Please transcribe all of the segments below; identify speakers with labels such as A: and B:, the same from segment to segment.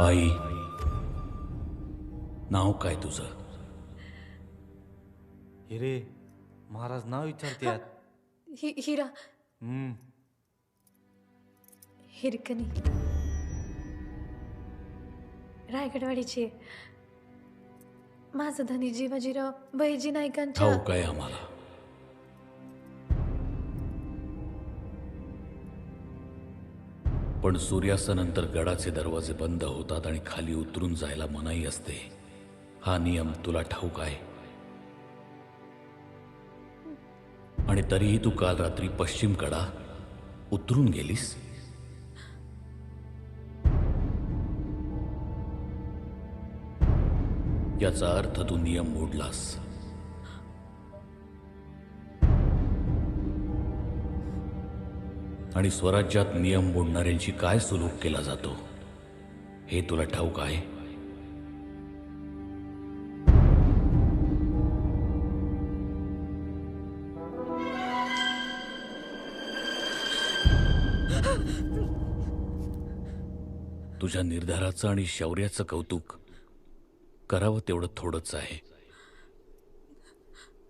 A: आई नाव काय तुझं?
B: हिरे महाराज नाव विचारतात
C: हि हिरा.
B: हम्म.
C: हिरकणी. रायगडवाडीची. माझं धनी जीवाजीराव बहिजी नायकांच्या
A: ठाऊक आहे आम्हाला. पण सूर्यास्तानंतर गडाचे दरवाजे बंद होतात आणि खाली उतरून जायला मनाई असते. हा नियम तुला ठाऊक आहे. आणि तरीही तू काल रात्री पश्चिम कडा उतरून गेलीस? याचा अर्थ तू नियम मोडलास. आणि स्वराज्यात नियम मोडणाऱ्यांशी काय सुलूक केला जातो? हे तुला ठाऊक आहे? तुझ्या निर्धाराचं आणि शौर्याचं कौतुक करावं तेवढं थोडंच आहे.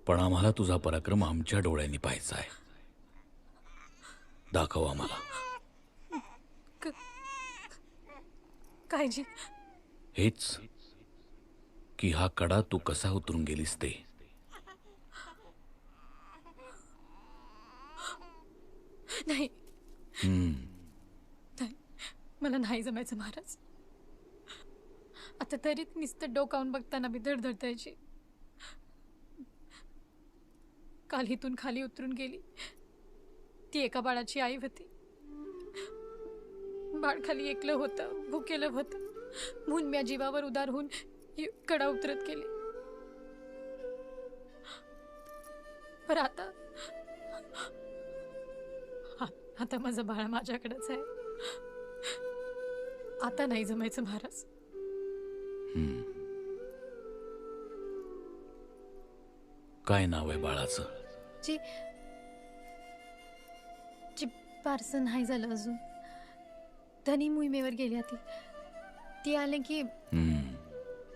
A: पण आम्हाला तुझा पराक्रम आमच्या डोळ्यांनी पाहायचा आहे. दाखव आम्हाला.
C: काळजी.
A: हेच की हा कडा तू कसा उतरून गेलीस ते.
C: नाही. मला नाही जमायचं महाराज. आता तरी नुसतं डोकावून बघताना मी धडधडतायची काल हिथून खाली उतरून गेली. ती एका बाळाची आई होती. बाळ खाली एकलं होतं भुकेलं होतं. म्हणून म्या जीवावर उदार होऊन ही कडा उतरत गेली. पर आता आता माझं बाळ माझ्याकडेच आहे. आता नाही जमायचं महाराज.
A: काय नाव आहे बाळाचं?
C: जी पार्सन नाही झालं अजून. धनी मोहिमेवर गेली ती ती आले की
A: हम्म,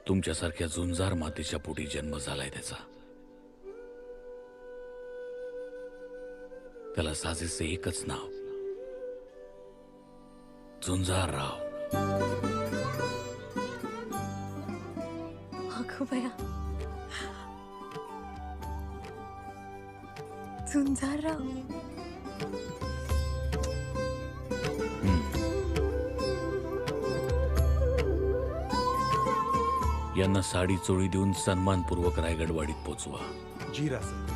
A: तुमच्यासारख्या झुंजार मातेच्या पोटी जन्म झालाय त्याचा. त्याला साजेसे एकच नाव. झुंजारराव
C: अगो बया. झुंजारराव
A: यांना साडी चोळी देऊन सन्मानपूर्वक रायगडवाडीत पोचवा.
D: जी रासर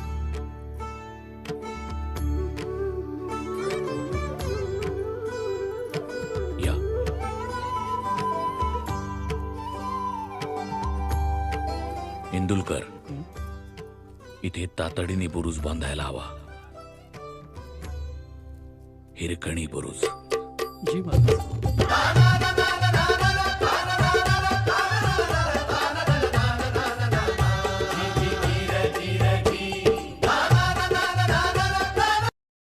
A: या. इंदुलकर इथे तातडीने बुरुज बांधायला हवा. हिरकणी बुरुज.
E: जी महाराज